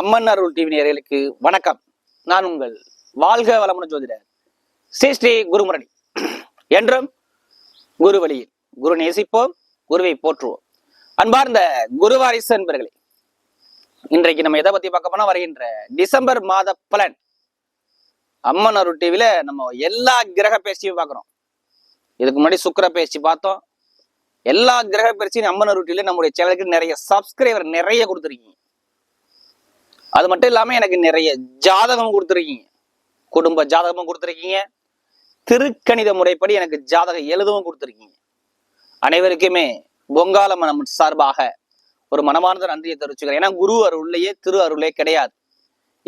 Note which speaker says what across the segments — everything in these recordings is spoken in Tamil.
Speaker 1: அம்மன் அருள் டிவி நேர்களுக்கு வணக்கம். நான் உங்கள் வாழ்க வளமுடன் ஜோதிடர் ஸ்ரீ ஸ்ரீ குருமுரணி என்றும் குரு வழியில் குரு நேசிப்போம் குருவை போற்றுவோம். அன்பார்ந்த குருவாரிசு என்பர்களே இன்றைக்கு நம்ம எதை பத்தி பார்க்க போனா வருகின்ற டிசம்பர் மாத பலன். அம்மன் அருள் டிவில நம்ம எல்லா கிரக பேச்சியும் பார்க்குறோம். இதுக்கு முன்னாடி சுக்கிர பேச்சு பார்த்தோம். எல்லா கிரக பயிற்சியும் அம்மன் அருட்டியில நம்முடைய சேனலுக்கு நிறைய சப்ஸ்கிரைபர் நிறைய கொடுத்துருக்கீங்க. அது மட்டும் இல்லாமல் எனக்கு நிறைய ஜாதகம் கொடுத்துருக்கீங்க. குடும்ப ஜாதகமும் கொடுத்துருக்கீங்க. திருக்கணித முறைப்படி எனக்கு ஜாதகம் எழுதவும் கொடுத்துருக்கீங்க. அனைவருக்குமே பொங்கால மனம் சார்பாக ஒரு மனமார்ந்த நன்றியை தெரிவிச்சுக்கிறேன். ஏன்னா குரு அருள்லையே திரு அருளே கிடையாது.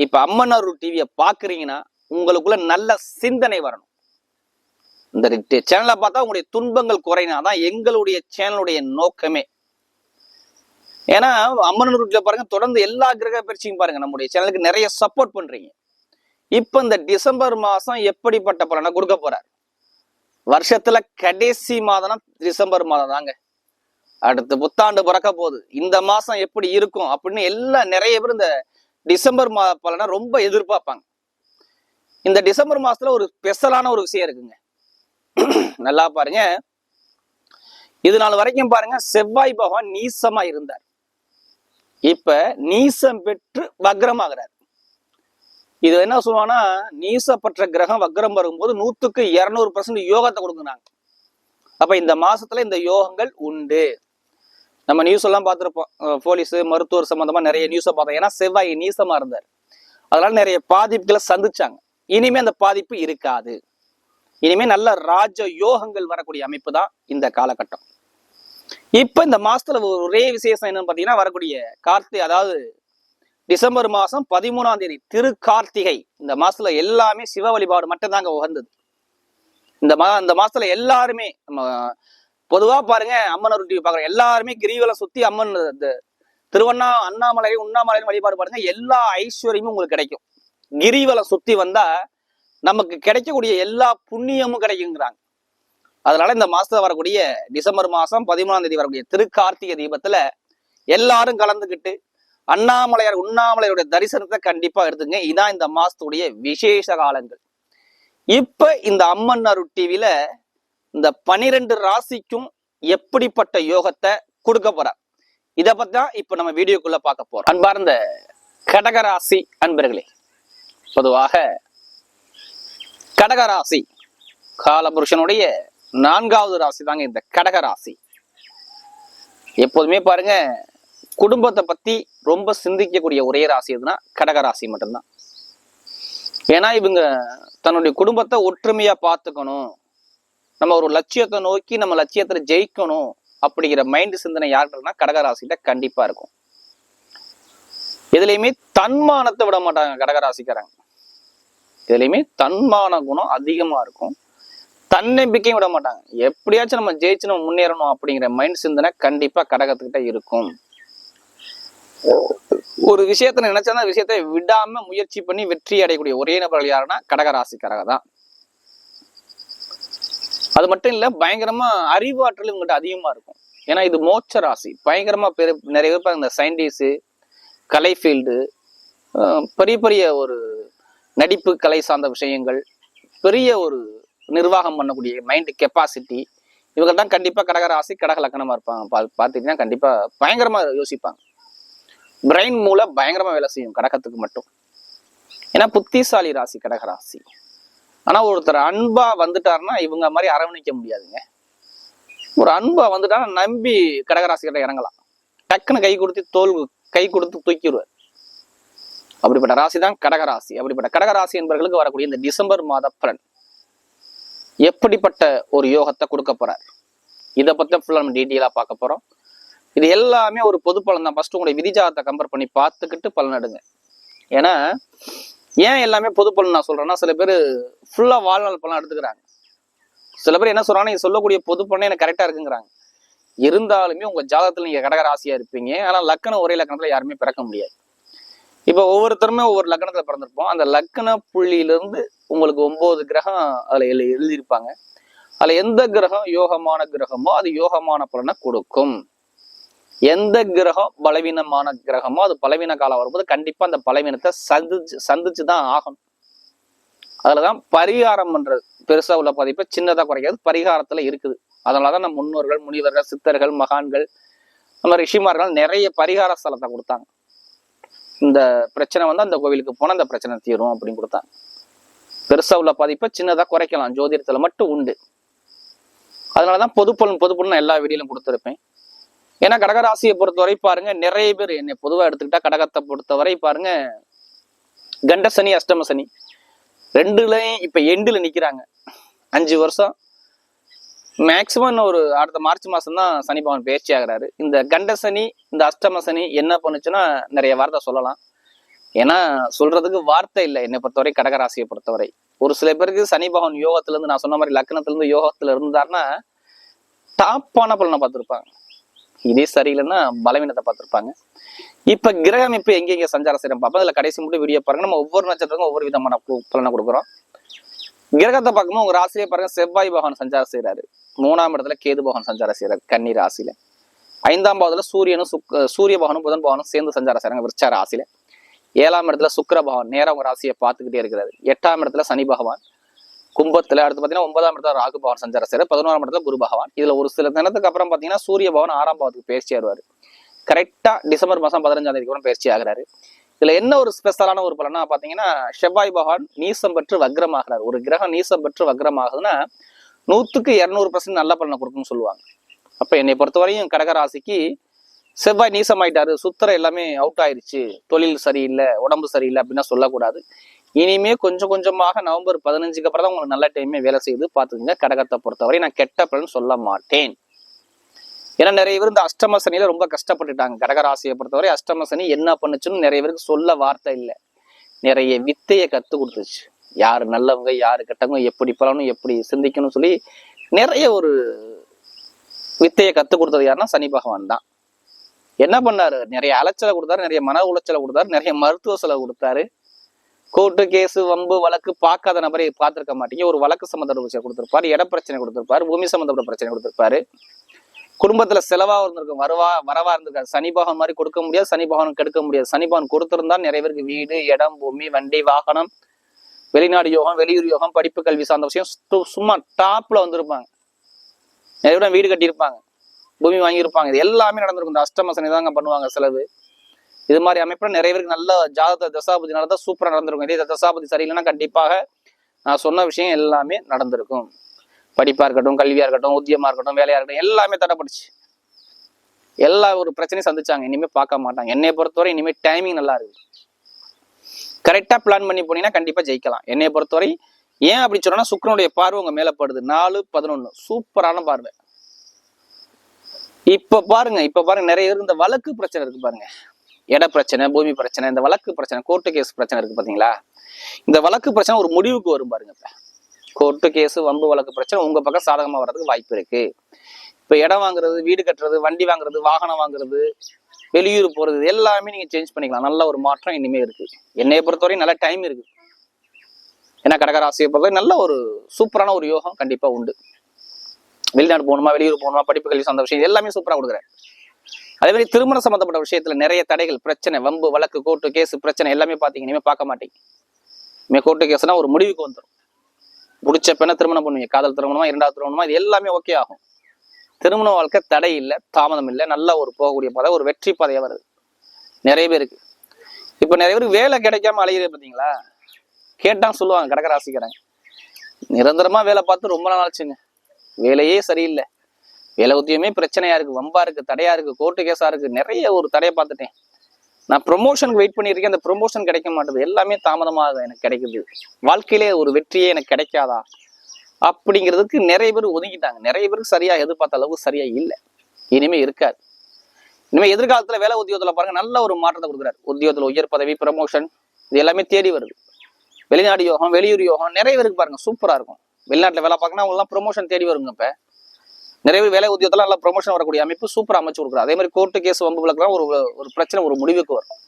Speaker 1: இப்ப அம்மன் அருள் டிவியை பாக்குறீங்கன்னா உங்களுக்குள்ள நல்ல சிந்தனை வரணும். இந்த சேனலை பார்த்தா உங்களுடைய துன்பங்கள் குறையினா தான் எங்களுடைய சேனலுடைய நோக்கமே ஏன்னா அம்மன் ரூட்ல பாருங்க தொடர்ந்து எல்லா கிரக பயிற்சியும் பாருங்க நம்முடைய சேனலுக்கு நிறைய சப்போர்ட் பண்றீங்க. இப்ப இந்த டிசம்பர் மாசம் எப்படிப்பட்ட பலனை கொடுக்க போறார்? வருஷத்துல கடைசி மாதம்னா டிசம்பர் மாதம் தாங்க. அடுத்து புத்தாண்டு பிறக்க போகுது. இந்த மாசம் எப்படி இருக்கும் அப்படின்னு எல்லாம் நிறைய பேர் இந்த டிசம்பர் மா பலனை ரொம்ப எதிர்பார்ப்பாங்க. இந்த டிசம்பர் மாசத்துல ஒரு ஸ்பெஷலான ஒரு விஷயம் இருக்குங்க. நல்லா பாருங்க. இது நாள் வரைக்கும் பாருங்க செவ்வாய் பகவான் நீசமா இருந்தார். இப்ப நீசம் பெற்று வக்ரமாகிறார். இது என்ன சொல்லுவாங்கன்னா நீசப்பற்ற கிரகம் வக்ரம் வரும்போது நூத்துக்கு இருநூறு பர்சன்ட் யோகத்தை கொடுக்குறாங்க. அப்ப இந்த மாசத்துல இந்த யோகங்கள் உண்டு. நம்ம நியூஸ் எல்லாம் பார்த்துருப்போம். போலீஸ் மருத்துவர் சம்பந்தமா நிறைய நியூஸை பார்த்தோம். ஏன்னா செவ்வாய் நீசமா இருந்தார். அதனால நிறைய பாதிப்புகளை சந்திச்சாங்க. இனிமே அந்த பாதிப்பு இருக்காது. இனிமே நல்ல ராஜ யோகங்கள் வரக்கூடிய அமைப்பு தான் இந்த காலகட்டம். இப்போ இந்த மாசத்துல ஒரே விசேஷம் என்னன்னு பாத்தீங்கன்னா வரக்கூடிய கார்த்திகை அதாவது டிசம்பர் மாசம் பதிமூணாம் தேதி திரு கார்த்திகை இந்த மாசத்துல எல்லாமே சிவ வழிபாடு மட்டும்தாங்க உகந்தது. இந்த மா இந்த மாசத்துல எல்லாருமே நம்ம பொதுவா பாருங்க அம்மன் அருள் டிவி பாக்குறோம் எல்லாருமே கிரிவலம் சுத்தி அம்மன் இந்த திருவண்ணா அண்ணாமலை உண்ணாமலையின் வழிபாடு பாருங்க எல்லா ஐஸ்வர்யமும் உங்களுக்கு கிடைக்கும். கிரிவலம் சுத்தி வந்தா நமக்கு கிடைக்கக்கூடிய எல்லா புண்ணியமும் கிடைக்குங்கிறாங்க. அதனால இந்த மாசத்துல வரக்கூடிய டிசம்பர் மாசம் பதிமூணாம் தேதி வரக்கூடிய திருக்கார்த்திகை தீபத்துல எல்லாரும் கலந்துக்கிட்டு அண்ணாமலையார் உண்ணாமலையுடைய தரிசனத்தை கண்டிப்பா எடுத்துங்க. இதான் இந்த மாசத்துடைய விசேஷ காலங்கள். இப்ப இந்த அம்மன் அருள் டிவில இந்த பனிரெண்டு ராசிக்கும் எப்படிப்பட்ட யோகத்தை கொடுக்க போறார் இதை பத்தி தான் இப்ப நம்ம வீடியோக்குள்ள பார்க்க போறோம். அன்பார்ந்த கடகராசி அன்பர்களே பொதுவாக கடகராசி காலபுருஷனுடைய நான்காவது ராசி தாங்க இந்த கடக ராசி. எப்போதுமே பாருங்க குடும்பத்தை பத்தி ரொம்ப சிந்திக்கக்கூடிய ஒரே ராசி எதுனா கடக ராசி மட்டும்தான். ஏன்னா இவங்க தன்னுடைய குடும்பத்தை ஒற்றுமையா பார்த்துக்கணும் நம்ம ஒரு லட்சியத்தை நோக்கி நம்ம லட்சியத்துல ஜெயிக்கணும் அப்படிங்கிற மைண்ட் சிந்தனை யாருக்குன்னா கடகராசிட்ட கண்டிப்பா இருக்கும். எதுலையுமே தன்மானத்தை விட மாட்டாங்க கடகராசிக்காரங்க எதுலையுமே தன்மான குணம் அதிகமா இருக்கும். தன்னம்பிக்கையும் விட மாட்டாங்க. எப்படியாச்சும் நம்ம ஜெயிச்சு நம்ம முன்னேறணும் அப்படிங்கிற மைண்ட் சிந்தனை கண்டிப்பா கடகத்துக்கிட்ட இருக்கும். ஒரு விஷயத்த நினைச்சா அந்த விஷயத்தை விடாம முயற்சி பண்ணி வெற்றி அடையக்கூடிய ஒரே நபர்கள் யாருன்னா கடகராசிக்காரக தான். அது மட்டும் இல்ல பயங்கரமா அறிவாற்றல் இவங்ககிட்ட அதிகமா இருக்கும். ஏன்னா இது மோட்ச ராசி. பயங்கரமா பெரு நிறைய பேர் இந்த சயின்டிஸ்ட் கலை ஃபீல்டு பெரிய பெரிய ஒரு நடிப்பு கலை சார்ந்த விஷயங்கள் பெரிய ஒரு நிர்வாகம் பண்ணக்கூடிய மைண்ட் கெப்பாசிட்டி இவங்க தான் கண்டிப்பாக கடகராசி கடக லக்கணமாக இருப்பாங்க. பா பார்த்துட்டீங்கன்னா கண்டிப்பாக பயங்கரமாக யோசிப்பாங்க. பிரெயின் மூலம் பயங்கரமாக வேலை செய்யும் கடகத்துக்கு மட்டும். ஏன்னா புத்திசாலி ராசி கடக ராசி ஒருத்தர் அன்பாக வந்துட்டாருன்னா இவங்க மாதிரி அரவணைக்க முடியாதுங்க. ஒரு அன்பா வந்துட்டாருன்னா நம்பி கடகராசி கிட்ட இறங்கலாம். டக்குன்னு கை கொடுத்து தோல் கை கொடுத்து தூக்கிடுவார் அப்படிப்பட்ட ராசி தான் கடகராசி. அப்படிப்பட்ட கடகராசி என்பவர்களுக்கு வரக்கூடிய இந்த டிசம்பர் மாத பலன். எப்படிப்பட்ட ஒரு யோகத்தை கொடுக்க போறார்? இதை பத்தி ஃபுல்லாக நம்ம டீட்டெயிலாக பார்க்க போறோம். இது எல்லாமே ஒரு பொது பலன் தான். ஃபர்ஸ்ட் உங்களுடைய விதிஜாதத்தை கம்பேர் பண்ணி பார்த்துக்கிட்டு பலன் எடுங்க. ஏன்னா ஏன் எல்லாமே பொது பலன் நான் சொல்றேன்னா சில பேர் ஃபுல்லாக வாழ்நாள் பலன் எடுத்துக்கிறாங்க. சில பேர் என்ன சொல்றாங்கன்னா நீங்கள் சொல்லக்கூடிய பொது பலனே எனக்கு கரெக்டாக இருக்குங்கிறாங்க. இருந்தாலுமே உங்க ஜாதகத்தில் நீங்க கடகராசியா இருப்பீங்க. ஆனால் லக்கணம் ஒரே லக்கணத்தில் யாருமே பிறக்க முடியாது. இப்போ ஒவ்வொருத்தருமே ஒவ்வொரு லக்கணத்துல பிறந்திருப்போம். அந்த லக்கண புள்ளியிலிருந்து உங்களுக்கு ஒன்பது கிரகம் அதுல எழு எழுதியிருப்பாங்க. அதுல எந்த கிரகம் யோகமான கிரகமோ அது யோகமான பலனை கொடுக்கும். எந்த கிரகம் பலவீனமான கிரகமோ அது பலவீன காலம் வரும்போது கண்டிப்பா அந்த பலவீனத்தை சந்திச்சு சந்திச்சு தான் ஆகணும். அதுலதான் பரிகாரம் பண்றது பெருசா உள்ள பதிப்பை சின்னதா குறைக்காது பரிகாரத்துல இருக்குது. அதனாலதான் நம்ம முன்னோர்கள் முனிவர்கள் சித்தர்கள் மகான்கள் நம்ம ரிஷிமார்கள் நிறைய பரிகார ஸ்தலத்தை கொடுத்தாங்க. இந்த பிரச்சனை வந்து அந்த கோவிலுக்கு போன அந்த பிரச்சனை தீரும் அப்படின்னு கொடுத்தாங்க பெருசா உள்ள பாதிப்பை சின்னதா குறைக்கலாம். ஜோதிடத்துல மட்டும் உண்டு. அதனாலதான் பொதுப்பலன் பொதுப்பலன் எல்லா வீடியோலும் கொடுத்துருப்பேன். ஏன்னா கடகராசியை பொறுத்தவரை பாருங்க நிறைய பேர் என்னை பொதுவா எடுத்துக்கிட்டா கடகத்தை பொறுத்தவரை பாருங்க கண்ட சனி அஷ்டம சனி. ரெண்டுலயும் இப்ப எண்டுல நிக்கிறாங்க. அஞ்சு வருஷம் மேக்சிமம் ஒரு அடுத்த மார்ச் மாதம் தான் சனி பகவான் பயிற்சி ஆகிறாரு. இந்த கண்ட சனி இந்த அஷ்டம சனி என்ன பண்ணுச்சுன்னா நிறைய வார்த்தை சொல்லலாம். ஏன்னா சொல்றதுக்கு வார்த்தை இல்லை. என்னை பொறுத்தவரை கடகராசியை பொறுத்தவரை. ஒரு சில பேருக்கு சனி பகவான் யோகத்துல இருந்து நான் சொன்ன மாதிரி லக்னத்துல இருந்து யோகத்துல இருந்தாருன்னா டாப்பான பலனை பார்த்துருப்பாங்க. இதே சரியில்லைன்னா பலவீனத்தை பார்த்துருப்பாங்க. இப்ப கிரகம் இப்போ எங்க சஞ்சார செய்யறோம் பார்ப்போம். இதுல கடைசி மட்டும் வீடியோ பாருங்க. நம்ம ஒவ்வொரு நட்சத்திரத்துக்கும் ஒவ்வொரு விதமான பலனை கொடுக்குறோம். கிரகத்தை பார்க்கும்போது உங்க ராசியை பாருங்க செவ்வாய் பகவான் சஞ்சாரம் செய்யறாரு மூணாம் இடத்துல கேது பகவான் சஞ்சாரம் செய்யறாரு கன்னி ராசியில. ஐந்தாம் பாவத்துல சூரியனும் சுக் சூரிய பகவானும் புதன் பகவானும் சேர்ந்து சஞ்சாரம் செய்யறாங்க விருச்ச ராசியில. ஏழாம் இடத்துல சுக்கர பகவான் நேரம் உங்க ராசியை பார்த்துக்கிட்டே இருக்கிறாரு. எட்டாம் இடத்துல சனி பகவான். கும்பத்துல அடுத்து பாத்தீங்கன்னா ஒன்பதாம் இடத்துல ராகு பகவான் சஞ்சாரம் செய்யறாரு பதினோராம் இடத்துல குரு பகவான். இதுல ஒரு சில தினத்துக்கு அப்புறம் பாத்தீங்கன்னா சூரிய பகவான் ஆறாம் பாவத்துக்கு பயிற்சி ஆடுவாரு கரெக்டா டிசம்பர் மாசம் பதினஞ்சாம் தேதிக்கு கூட பயிற்சி ஆகுறாரு. இதுல என்ன ஒரு ஸ்பெஷலான ஒரு பலனா பாத்தீங்கன்னா செவ்வாய் பகவான் நீசம் பெற்று வக்ரமாகிறார். ஒரு கிரகம் நீசம் பெற்று வக்ரமாகுதுன்னா நூத்துக்கு இரநூறு பர்சன்ட் நல்ல பலனை கொடுக்கும்னு சொல்லுவாங்க. அப்ப என்னை பொறுத்தவரையும் கடகராசிக்கு செவ்வாய் நீசம் ஆயிட்டாரு சுத்தர எல்லாமே அவுட் ஆயிருச்சு தொழில் சரியில்லை உடம்பு சரியில்லை அப்படின்னா சொல்லக்கூடாது. இனிமே கொஞ்சம் கொஞ்சமாக நவம்பர் பதினஞ்சுக்கு அப்புறம் தான் உங்களுக்கு நல்ல டைமே வேலை செய்து பார்த்துக்குங்க கடகத்தை பொறுத்தவரை நான் கெட்ட பலன் சொல்ல மாட்டேன். ஏன்னா நிறைய பேர் இந்த அஷ்டம சனியில ரொம்ப கஷ்டப்பட்டுட்டாங்க. கடகராசியை பொறுத்தவரை அஷ்டம சனி என்ன பண்ணுச்சுன்னு நிறைய பேருக்கு சொல்ல வார்த்தை இல்லை. நிறைய வித்தையை கத்து கொடுத்துச்சு. யாரு நல்லவங்க யாரு கெட்டவங்க எப்படி பலனும் எப்படி சிந்திக்கணும்னு சொல்லி நிறைய ஒரு வித்தையை கத்து கொடுத்தது யாருன்னா சனி பகவான் தான். என்ன பண்ணாரு? நிறைய அலைச்சலை கொடுத்தாரு நிறைய மன உளைச்சலை கொடுத்தாரு நிறைய மருத்துவ செலவு கொடுத்தாரு. கோர்ட்டு கேஸு வம்பு வழக்கு பார்க்காத நபரை பார்த்துருக்க மாட்டீங்க. ஒரு வழக்கு சம்மந்தப்பட்ட விஷயம் கொடுத்துருப்பாரு இட பிரச்சனை கொடுத்துருப்பாரு பூமி சம்மந்தப்பட்ட பிரச்சனை கொடுத்துருப்பாரு. குடும்பத்துல செலவாக இருந்திருக்கும். வருவா வரவா இருந்திருக்காரு சனி பகவான் மாதிரி கொடுக்க முடியாது சனி பகவான் கெடுக்க முடியாது. சனி பகவான் கொடுத்திருந்தா நிறைய பேருக்கு வீடு இடம் பூமி வண்டி வாகனம் வெளிநாடு யோகம் வெளியூர் யோகம் படிப்பு கல்வி சார்ந்த விஷயம் சும்மா டாப்ல வந்திருப்பாங்க. நிறைய பேர் வீடு கட்டியிருப்பாங்க. பூமி வாங்கியிருப்பாங்க. இது எல்லாமே நடந்திருக்கும். இந்த அஷ்டம சனி தாங்க பண்ணுவாங்க செலவு. இது மாதிரி அமைப்புல நிறைய பேருக்கு நல்ல ஜாதக தசாபதி நடந்தா சூப்பரா நடந்திருக்கும். இதே தசாபதி சரியில்லைன்னா கண்டிப்பாக நான் சொன்ன விஷயம் எல்லாமே நடந்திருக்கும். படிப்பாக இருக்கட்டும் கல்வியாக இருக்கட்டும் உத்தியமாக இருக்கட்டும் வேலையாக இருக்கட்டும் எல்லாமே தடைப்பட்டுச்சு. எல்லா ஒரு பிரச்சனையும் சந்திச்சாங்க. இனிமே பார்க்க மாட்டாங்க. என்னை பொறுத்தவரை இனிமே டைமிங் நல்லா இருக்கு. கரெக்டாக பிளான் பண்ணி போனீங்கன்னா கண்டிப்பாக ஜெயிக்கலாம். என்னை பொறுத்தவரை ஏன் அப்படி சொன்னா சுக்கரனுடைய பார்வை உங்க மேல படுது. நாலு பதினொன்னு. சூப்பரான பார்வை. இப்ப பாருங்க இப்ப பாருங்க நிறைய பேர் இந்த வழக்கு பிரச்சனை இருக்கு பாருங்க. இட பிரச்சனை பூமி பிரச்சனை இந்த வழக்கு பிரச்சனை கோர்ட்டு கேஸ் பிரச்சனை இருக்கு பாத்தீங்களா? இந்த வழக்கு பிரச்சனை ஒரு முடிவுக்கு வரும் பாருங்க இப்ப. கோர்ட்டு கேஸு வம்பு வழக்கு பிரச்சனை உங்கள் பக்கம் சாதகமாக வர்றதுக்கு வாய்ப்பு இருக்குது இப்போ இடம் வாங்குறது வீடு கட்டுறது வண்டி வாங்குறது வாகனம் வாங்குறது வெளியூர் போகிறது எல்லாமே நீங்கள் சேஞ்ச் பண்ணிக்கலாம். நல்ல ஒரு மாற்றம் இனிமேல் இருக்குது என்னையை பொறுத்தவரையும் நல்ல டைம் இருக்குது ஏன்னா கடகராசியை பொறுத்தவரை நல்ல ஒரு சூப்பரான ஒரு யோகம் கண்டிப்பாக உண்டு. வெளிநாடு போகணுமா வெளியூர் போகணுமா படிப்பு கல்வி சார்ந்த விஷயம் எல்லாமே சூப்பராக கொடுக்குறேன். அதே மாதிரி திருமணம் சம்மந்தப்பட்ட விஷயத்துல நிறைய தடைகள் பிரச்சனை வம்பு வழக்கு கோர்ட்டு கேஸ் பிரச்சனை எல்லாமே பார்த்தீங்க இனிமேல் பார்க்க மாட்டீங்க இனிமேல் கோர்ட்டு கேஸ்னா ஒரு முடிவுக்கு வந்துடும் முடிச்ச பெண்ணை திருமணம் பண்ணுவீங்க. காதல் திருமணமா இரண்டாவது திருமணமா இது எல்லாமே ஓகே ஆகும். திருமண வாழ்க்கை தடை இல்லை தாமதம் இல்லை நல்ல ஒரு போகக்கூடிய பாதை ஒரு வெற்றி பாதையாக வருது. நிறைய பேருக்கு இப்போ நிறைய பேருக்கு வேலை கிடைக்காம அலையுது பார்த்தீங்களா கேட்டான் சொல்லுவாங்க கடகராசிக்கிறாங்க நிரந்தரமாக வேலை பார்த்து ரொம்ப நாள் ஆச்சுங்க. வேலையே சரியில்லை. வேலை உத்தியமே பிரச்சனையா இருக்கு வம்பா இருக்கு தடையா இருக்கு கோர்ட்டு கேஸா இருக்கு நிறைய ஒரு தடையை பார்த்துட்டேன். நான் ப்ரொமோஷனுக்கு வெயிட் பண்ணியிருக்கேன். அந்த ப்ரொமோஷன் கிடைக்க மாட்டேது. எல்லாமே தாமதமாக எனக்கு கிடைக்குது. வாழ்க்கையிலே ஒரு வெற்றியே எனக்கு கிடைக்காதா? அப்படிங்கிறதுக்கு நிறைய பேர் ஒதுங்கிட்டாங்க. நிறைய பேருக்கு சரியா எதிர்பார்த்த அளவுக்கு சரியா இல்லை. இனிமே இருக்காது. இனிமே எதிர்காலத்துல வேலை உத்தியோகத்துல பாருங்க நல்ல ஒரு மாற்றத்தை கொடுக்குறாரு. உத்தியோகத்துல உயர் பதவி ப்ரமோஷன் இது எல்லாமே தேடி வருது. வெளிநாடு யோகம் வெளியூர் யோகம் நிறைய பேருக்கு பாருங்க சூப்பரா இருக்கும். வெளிநாட்டுல வேலை பார்க்கணும் அவங்களாம் ப்ரொமோஷன் தேடி வருங்க இப்ப. நிறைய பேர் வேலை உத்தியோகத்துல நல்லா ப்ரொமோஷன் வரக்கூடிய அமைப்பு சூப்பர் அமைச்சு கொடுக்குறாரு. அதே மாதிரி கோர்ட்டு கேஸ் வம்பு விளக்குலாம் ஒரு ஒரு பிரச்சனை ஒரு முடிவுக்கு வரும்.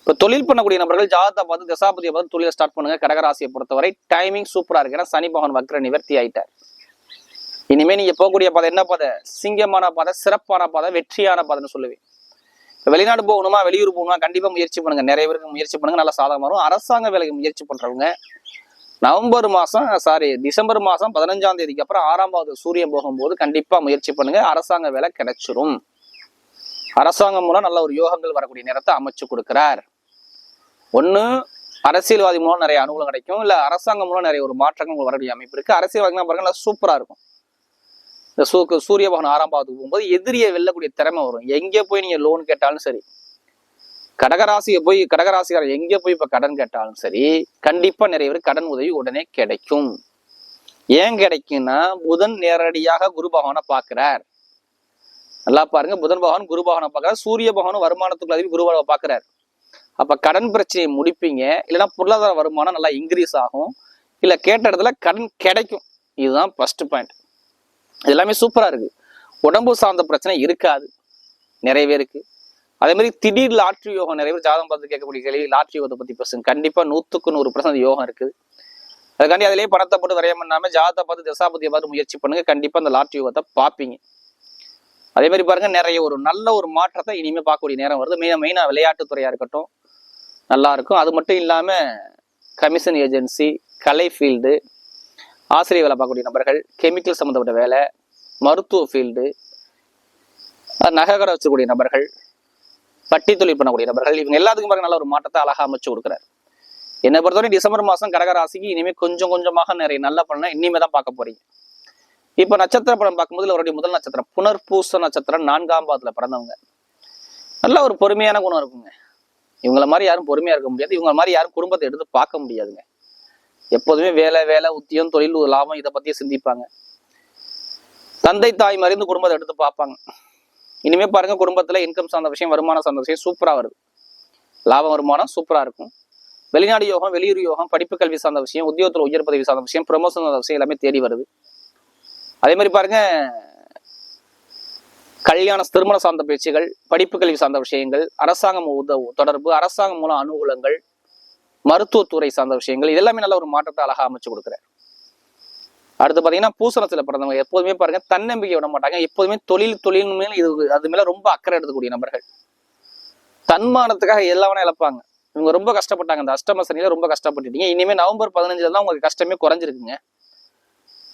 Speaker 1: இப்போ தொழில் பண்ணக்கூடிய நபர்கள் ஜாதகத்தை பார்த்து தசாபதியை பார்த்து தொழிலை ஸ்டார்ட் பண்ணுங்க. கடகராசியை பொறுத்தவரை டைமிங் சூப்பரா இருக்கு. ஏன்னா சனி பகவான் வக்ர நிவர்த்தி ஆயிட்டார். இனிமே நீங்க போகக்கூடிய பாதை என்ன பாதை? சிங்கமான பாதை சிறப்பான பாதை வெற்றியான பாதைன்னு சொல்லுவேன். இப்போ வெளிநாடு போகணுமா வெளியூர் போகணுமா கண்டிப்பா முயற்சி பண்ணுங்க. நிறைய பேருக்கு முயற்சி பண்ணுங்க. நல்லா சாதகமாக வரும் அரசாங்க வேலைக்கு முயற்சி பண்றவங்க நவம்பர் மாதம் சாரி டிசம்பர் மாதம் பதினஞ்சாம் தேதிக்கு அப்புறம் ஆறாம்பாவது சூரியன் போகும்போது கண்டிப்பாக முயற்சி பண்ணுங்க. அரசாங்க வேலை கிடைச்சிரும். அரசாங்கம் மூலம் நல்ல ஒரு யோகங்கள் வரக்கூடிய நேரத்தை அமைச்சு கொடுக்கிறார். ஒன்று அரசியல்வாதி மூலம் நிறைய அனுகூலம் கிடைக்கும். இல்லை அரசாங்கம் மூலம் நிறைய ஒரு மாற்றங்கள் உங்களுக்கு வரக்கூடிய அமைப்பு இருக்கு. அரசியல்வாதினா பாருங்க நல்லா சூப்பராக இருக்கும். இந்த சூ சூரிய பகவான் ஆறாம் பாவத்துக்கு போகும்போது எதிரியை வெல்லக்கூடிய திறமை வரும். எங்கே போய் நீங்கள் லோன் கேட்டாலும் சரி. கடகராசியை போய் கடகராசிக்காரர் எங்கே போய் இப்போ கடன் கேட்டாலும் சரி கண்டிப்பாக நிறைய பேர் கடன் உதவி உடனே கிடைக்கும். ஏன் கிடைக்கும்னா புதன் நேரடியாக குரு பகவானை பார்க்குறார். நல்லா பாருங்க புதன் பகவான் குரு பகவானை பார்க்கிறார். சூரிய பகவானும் வருமானத்துக்குள்ள அதிபதி குருபாவை பகவானை அப்போ கடன் பிரச்சனையை முடிப்பீங்க. இல்லைன்னா பொருளாதார வருமானம் நல்லா இன்க்ரீஸ் ஆகும். இல்லை கேட்ட இடத்துல கடன் கிடைக்கும். இதுதான் ஃபர்ஸ்ட் பாயிண்ட் இது எல்லாமே சூப்பராக இருக்குது உடம்பு சார்ந்த பிரச்சனை இருக்காது. நிறைய பேருக்கு. அதே மாதிரி திடீர் லாட்ரி யோகம் நிறைய பேர் ஜாதகம் பார்த்து கேட்கக்கூடிய கேள்வி லாட்ரி யோகத்தை பத்தி பேசுங்க. கண்டிப்பா நூத்துக்கு நூறு பர்சன்ட் யோகம் இருக்குது. அதுக்காண்டி அதிலேயே பணத்தை போட்டு விரயம் பண்ணாம ஜாதகத்தை பார்த்து தசாபதியை பார்த்து முயற்சி பண்ணுங்க. கண்டிப்பா அந்த லாட்ரி யோகத்தை பார்ப்பீங்க. அதே மாதிரி பாருங்க நிறைய ஒரு நல்ல ஒரு மாற்றத்தை இனிமே பார்க்கக்கூடிய நேரம் வருது. மெயின் மெயினா விளையாட்டுத்துறையா இருக்கட்டும் நல்லா இருக்கும். அது மட்டும் இல்லாம கமிஷன் ஏஜென்சி கலை ஃபீல்டு ஆசிரியர் வேலை பார்க்கக்கூடிய நபர்கள் கெமிக்கல் சம்மந்தப்பட்ட வேலை மருத்துவ ஃபீல்டு நகைக்கடை வச்சக்கூடிய நபர்கள் பட்டி தொழில் பண்ணக்கூடிய நபர்கள் இவங்க எல்லாத்துக்கும் பாருங்க நல்ல ஒரு மாற்றத்தை அழகா அமைச்சு கொடுக்குறாரு. என்னை பொறுத்தவரை டிசம்பர் மாசம் கடகராசிக்கு இனிமே கொஞ்சம் கொஞ்சமாக நிறைய நல்ல பலனை இனிமே தான் பார்க்க போறீங்க. இப்ப நட்சத்திர படம் பார்க்கும்போது அவருடைய முதல் நட்சத்திரம் புனர்பூச நட்சத்திரம் நான்காம் பாதத்துல பிறந்தவங்க. நல்ல ஒரு பொறுமையான குணம் இருக்குங்க. இவங்களை மாதிரி யாரும் பொறுமையா இருக்க முடியாது. இவங்கள மாதிரி யாரும் குடும்பத்தை எடுத்து பார்க்க முடியாதுங்க. எப்போதுமே வேலை வேலை உத்தியம் தொழில் லாபம் இதை பத்தியே சிந்திப்பாங்க. தந்தை தாய் மறைந்து குடும்பத்தை எடுத்து பார்ப்பாங்க. இனிமே பாருங்க குடும்பத்துல இன்கம் சார்ந்த விஷயம் வருமானம் சார்ந்த விஷயம் சூப்பரா வருது. லாபம் வருமானம் சூப்பரா இருக்கும். வெளிநாடு யோகம் வெளியூர் யோகம் படிப்பு கல்வி சார்ந்த விஷயம் உத்தியோகத்துல உயர் பதவி சார்ந்த விஷயம் ப்ரமோஷன் சார்ந்த விஷயம் எல்லாமே தேடி வருது. அதே மாதிரி பாருங்க கல்யாண திருமணம் சார்ந்த பேச்சுகள் படிப்பு கல்வி சார்ந்த விஷயங்கள் அரசாங்கம் உதவு தொடர்பு அரசாங்கம் மூலம் அனுகூலங்கள் மருத்துவத்துறை சார்ந்த விஷயங்கள் இதெல்லாமே நல்ல ஒரு மாற்றத்தை அழகா அமைச்சு கொடுக்குறாரு. அடுத்து பார்த்தீங்கன்னா பூசணத்துல பிறந்தவங்க எப்போதுமே பாருங்க தன்னம்பிக்கை விட மாட்டாங்க. எப்போதுமே தொழில் தொழில் மேல இது அது மேல ரொம்ப அக்கறை எடுத்துக்கூடிய நபர்கள். தன்மானத்துக்காக எல்லாமே இழப்பாங்க. இவங்க ரொம்ப கஷ்டப்பட்டாங்க. இந்த அஷ்டம சனியில ரொம்ப கஷ்டப்பட்டுட்டீங்க. இனிமே நவம்பர் பதினஞ்சுல தான் உங்களுக்கு கஷ்டமே குறைஞ்சிருக்குங்க.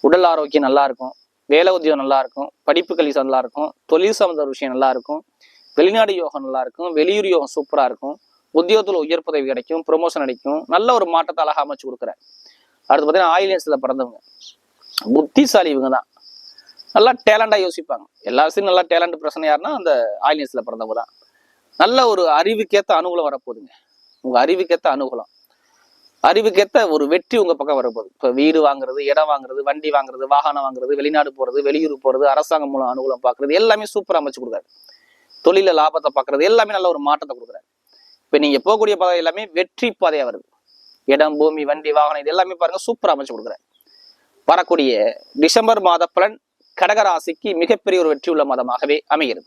Speaker 1: உடல் ஆரோக்கியம் நல்லா இருக்கும். வேலை உத்தியோகம் நல்லா இருக்கும். படிப்பு கல்வி நல்லா இருக்கும். தொழில் சம்மந்த விஷயம் நல்லா இருக்கும். வெளிநாடு யோகம் நல்லா இருக்கும். வெளியூர் யோகம் சூப்பரா இருக்கும். உத்தியோகத்துல உயர் பதவி கிடைக்கும். ப்ரொமோஷன் கிடைக்கும் நல்ல ஒரு மாற்றத்தை அழகா அமைச்சு கொடுக்குறேன் அடுத்து பார்த்தீங்கன்னா ஆயிலியன்ஸ்ல பிறந்தவங்க. புத்திசாலி இவங்க தான் நல்லா டேலண்டாக யோசிப்பாங்க. எல்லா விஷயம் நல்லா டேலண்ட் பிரச்சனை யாருன்னா அந்த ஆயிலியன்ஸில் பிறந்தவங்க தான் நல்ல ஒரு அறிவுக்கேற்ற அனுகூலம் வரப்போகுதுங்க. உங்கள் அறிவுக்கேற்ற அனுகூலம். அறிவுக்கேற்ற ஒரு வெற்றி உங்கள் பக்கம் வரப்போகுது. இப்போ வீடு வாங்குறது இடம் வாங்குறது வண்டி வாங்குறது வாகனம் வாங்குறது வெளிநாடு போகிறது வெளியூர் போகிறது அரசாங்கம் மூலம் அனுகூலம் பார்க்குறது எல்லாமே சூப்பராக அமைச்சு கொடுக்குறாரு. தொழில லாபத்தை பார்க்குறது எல்லாமே நல்ல ஒரு மாற்றத்தை கொடுக்குறாரு. இப்போ நீங்கள் போகக்கூடிய பாதை எல்லாமே வெற்றி பாதையாக வருது. இடம் பூமி வண்டி வாகனம் இது எல்லாமே பாருங்க சூப்பராக அமைச்சு கொடுக்குறாரு. வரக்கூடிய டிசம்பர் மாத பலன் கடகராசிக்கு மிகப்பெரிய ஒரு வெற்றி உள்ள மாதமாகவே அமைகிறது.